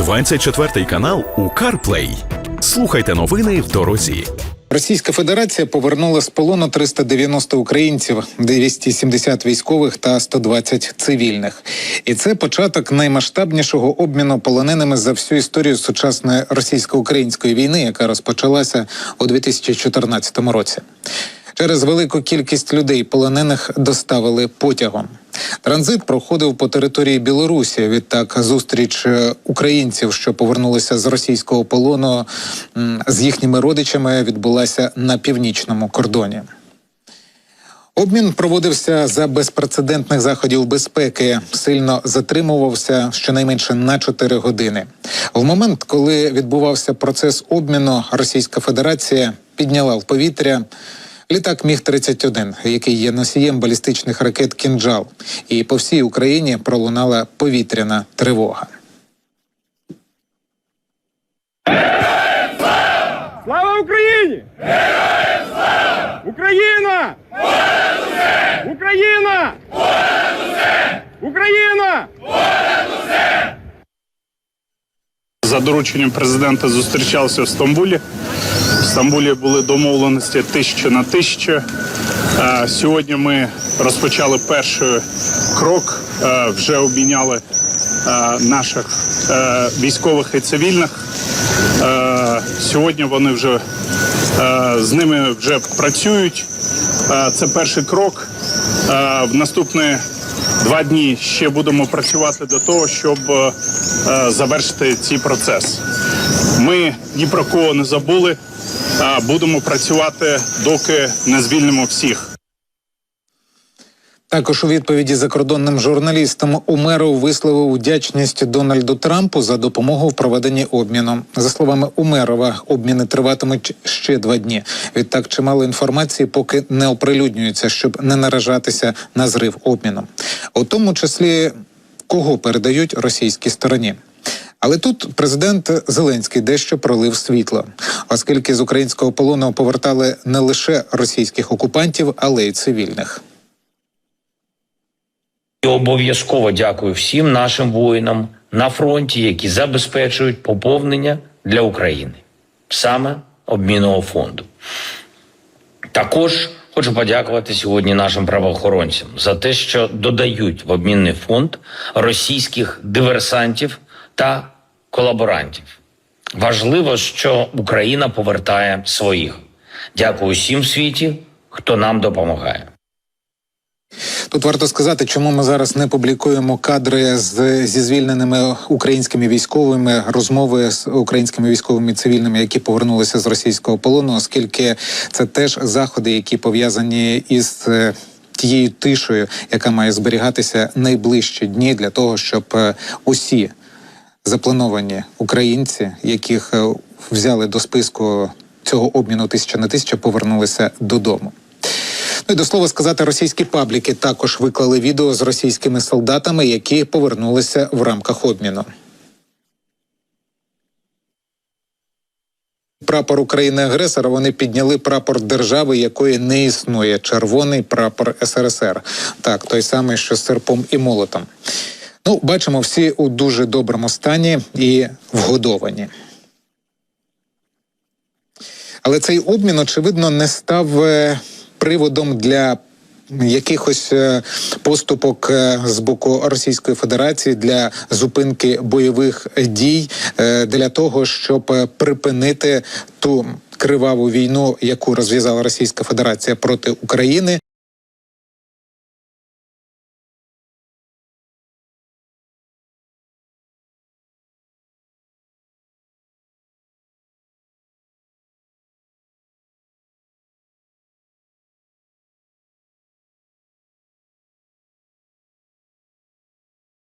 24 канал у CarPlay. Слухайте новини в дорозі. Російська Федерація повернула з полону 390 українців, 270 військових та 120 цивільних. І це початок наймасштабнішого обміну полоненими за всю історію сучасної російсько-української війни, яка розпочалася у 2014 році. Через велику кількість людей полонених доставили потягом. Транзит проходив по території Білорусі. Відтак, зустріч е, українців, що повернулися з російського полону з їхніми родичами, відбулася на північному кордоні. Обмін проводився за безпрецедентних заходів безпеки. Сильно затримувався щонайменше на 4 години. В момент, коли відбувався процес обміну, Російська Федерація підняла в повітря літак Міг 31 який є носієм балістичних ракет Кінджал, і по всій Україні пролунала повітряна тривога. Слава Україні! Героям слава! Україна! Україна! Україна! Усе! За дорученням президента зустрічався в Стамбулі. Стамбулі були домовленості тисяча на тисячу. Е, Сьогодні ми розпочали перший крок, е, вже обміняли е, наших військових і цивільних. Сьогодні вони вже з ними вже працюють. Це перший крок. В наступні два дні ще будемо працювати до того, щоб завершити цей процес. Ми ні про кого не забули. Будемо працювати, доки не звільнимо всіх. Також у відповіді закордонним журналістам Умеров висловив вдячність Дональду Трампу за допомогу в проведенні обміну. За словами Умерова, обміни триватимуть ще два дні. Відтак, чимало інформації поки не оприлюднюється, щоб не наражатися на зрив обміну, у тому числі кого передають російській стороні. Але тут президент Зеленський дещо пролив світло, оскільки з українського полону повертали не лише російських окупантів, але й цивільних. І обов'язково дякую всім нашим воїнам на фронті, які забезпечують поповнення для України саме обмінного фонду. Також хочу подякувати сьогодні нашим правоохоронцям за те, що додають в обмінний фонд російських диверсантів та колаборантів. Важливо, що Україна повертає своїх. Дякую всім в світі, хто нам допомагає. Тут варто сказати, чому ми зараз не публікуємо кадри з зі звільненими українськими військовими, розмови з українськими військовими цивільними, які повернулися з російського полону, оскільки це теж заходи, які пов'язані із. е, Тією тишою, яка має зберігатися найближчі дні для того, щоб е, усі заплановані українці, яких е, взяли до списку цього обміну тисяча на тисяча, повернулися додому. Ну і до слова сказати, російські пабліки також виклали відео з російськими солдатами, які повернулися в рамках обміну. Прапор України агресора вони підняли прапор держави, якої не існує. Червоний прапор СРСР. Так, той самий, що з серпом і молотом. Ну, бачимо, всі у дуже доброму стані і вгодовані. Але цей обмін, очевидно, не став е, приводом для якихось е, поступок е, з боку Російської Федерації для зупинки бойових дій для того, щоб припинити ту криваву війну, яку розв'язала Російська Федерація проти України.